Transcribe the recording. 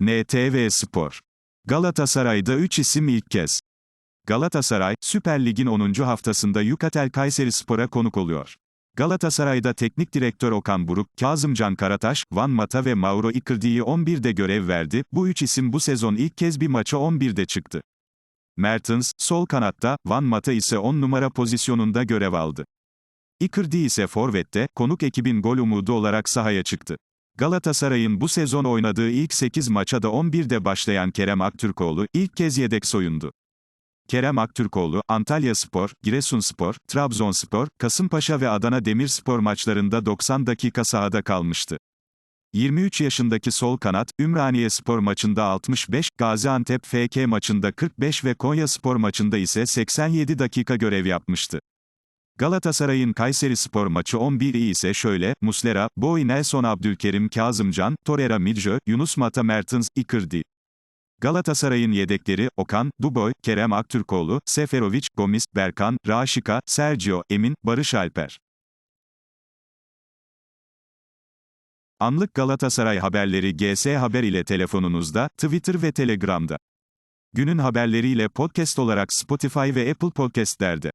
NTV Spor. Galatasaray'da 3 isim ilk kez. Galatasaray, Süper Lig'in 10. haftasında Yukatel Kayseri Spor'a konuk oluyor. Galatasaray'da teknik direktör Okan Buruk, Kazımcan Karataş, Van Mata ve Mauro Icardi'yi 11'de görev verdi. Bu üç isim bu sezon ilk kez bir maça 11'de çıktı. Mertens, sol kanatta, Van Mata ise 10 numara pozisyonunda görev aldı. Icardi ise forvette, konuk ekibin gol umudu olarak sahaya çıktı. Galatasaray'ın bu sezon oynadığı ilk 8 maça da 11'de başlayan Kerem Aktürkoğlu, ilk kez yedek soyundu. Kerem Aktürkoğlu, Antalya Spor, Giresunspor, Trabzonspor, Kasımpaşa ve Adana Demirspor maçlarında 90 dakika sahada kalmıştı. 23 yaşındaki sol kanat, Ümraniye Spor maçında 65, Gaziantep FK maçında 45 ve Konya Spor maçında ise 87 dakika görev yapmıştı. Galatasaray'ın Kayseri Spor maçı 11'i ise şöyle, Muslera, Boy Nelson Abdülkerim Kazımcan, Torreira Midjö, Yunus Mata Mertens, Icardi. Galatasaray'ın yedekleri, Okan, Duboy, Kerem Aktürkoğlu, Seferovic, Gomis, Berkan, Raşika, Sergio, Emin, Barış Alper. Anlık Galatasaray haberleri GS Haber ile telefonunuzda, Twitter ve Telegram'da. Günün haberleriyle podcast olarak Spotify ve Apple Podcast'lerde.